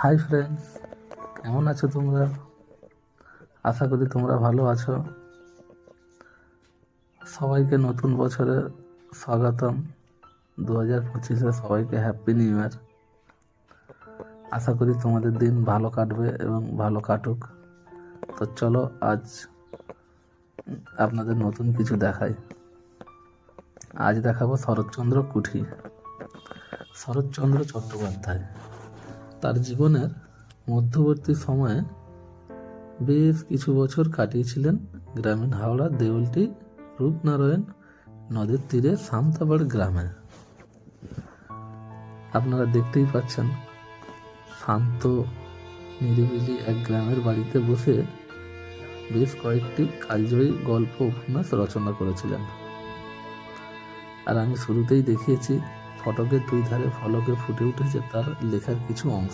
Hi friends কেমন আছো তোমরা? আশা করি তোমরা ভালো আছো। সবাইকে নতুন বছরে স্বাগতম। দু হাজার পঁচিশে সবাইকে হ্যাপি নিউ ইয়ার আশা করি তোমাদের দিন ভালো কাটবে এবং ভালো কাটুক। তো চলো আজ আপনাদের নতুন কিছু দেখাই। আজ দেখাবো শরৎচন্দ্র কুঠি। শরৎচন্দ্র চট্টোপাধ্যায়। তার জীবনের মধ্যবর্তী সময়ে বেশ কিছু বছর কাটিয়েছিলেন গ্রামীণ হাওড়ার দেউলটি রূপনারায়ণ নদীর তীরে সামতাবাড় গ্রামে। আপনারা দেখতেই পাচ্ছেন শান্ত, নিরিবিলি এক গ্রামের বাড়িতে বসে বেশ কয়েকটি কালজয়ী গল্প, উপন্যাস রচনা করেছিলেন। আর আমি শুরুতেই দেখিয়েছি, ফটকের দুই ধারে ফলকে ফুটে উঠেছে তার লেখার কিছু অংশ।